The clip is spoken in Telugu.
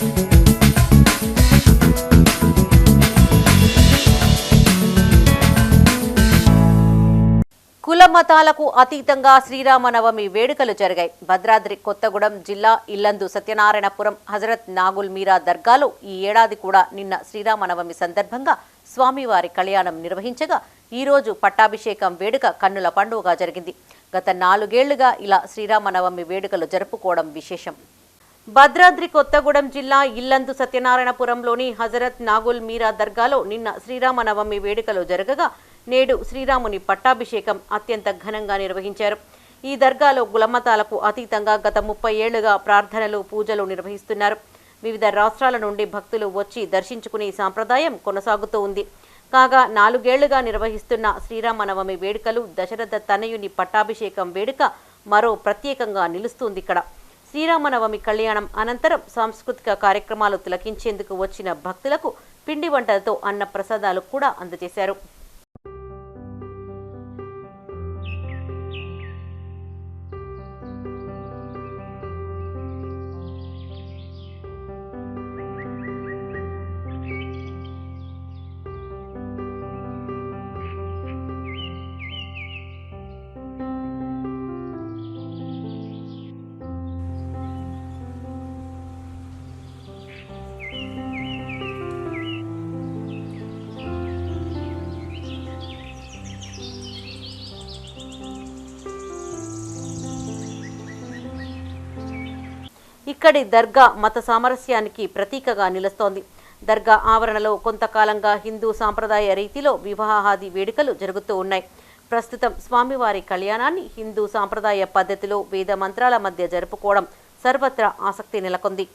కుల మతాలకు అతీతంగా శ్రీరామనవమి వేడుకలు జరిగాయి. భద్రాద్రి కొత్తగూడెం జిల్లా ఇల్లందు సత్యనారాయణపురం హజరత్ నాగుల్ మీరా దర్గాలో ఈ ఏడాది కూడా నిన్న శ్రీరామనవమి సందర్భంగా స్వామివారి కళ్యాణం నిర్వహించగా ఈ రోజు పట్టాభిషేకం వేడుక కన్నుల పండుగగా జరిగింది. గత నాలుగేళ్ళుగా ఇలా శ్రీరామనవమి వేడుకలు జరుపుకోవడం విశేషం. భద్రాద్రి కొత్తగూడెం జిల్లా ఇల్లందు సత్యనారాయణపురంలోని హజరత్ నాగుల్ మీరా దర్గాలో నిన్న శ్రీరామనవమి వేడుకలు జరగగా నేడు శ్రీరాముని పట్టాభిషేకం అత్యంత ఘనంగా నిర్వహించారు. ఈ దర్గాలో గులమతాలకు అతీతంగా గత ముప్పై ఏళ్ళుగా ప్రార్థనలు పూజలు నిర్వహిస్తున్నారు. వివిధ రాష్ట్రాల నుండి భక్తులు వచ్చి దర్శించుకునే సాంప్రదాయం కొనసాగుతూ ఉంది. కాగా నాలుగేళ్ళుగా నిర్వహిస్తున్న శ్రీరామనవమి వేడుకలు దశరథ తనయుని పట్టాభిషేకం వేడుక మరో ప్రత్యేకంగా నిలుస్తుంది ఇక్కడ. శ్రీరామనవమి కళ్యాణం అనంతరం సాంస్కృతిక కార్యక్రమాలు తిలకించేందుకు వచ్చిన భక్తులకు పిండి వంటలతో అన్న ప్రసాదాలు కూడా అందజేశారు. ఇక్కడి దర్గా మత సామరస్యానికి ప్రతీకగా నిలుస్తోంది. దర్గా ఆవరణలో కొంతకాలంగా హిందూ సాంప్రదాయ రీతిలో వివాహాది వేడుకలు జరుగుతూ ఉన్నాయి. ప్రస్తుతం స్వామివారి కళ్యాణాన్ని హిందూ సాంప్రదాయ పద్ధతిలో వేద మంత్రాల మధ్య జరుపుకోవడం సర్వత్రా ఆసక్తి నెలకొంది.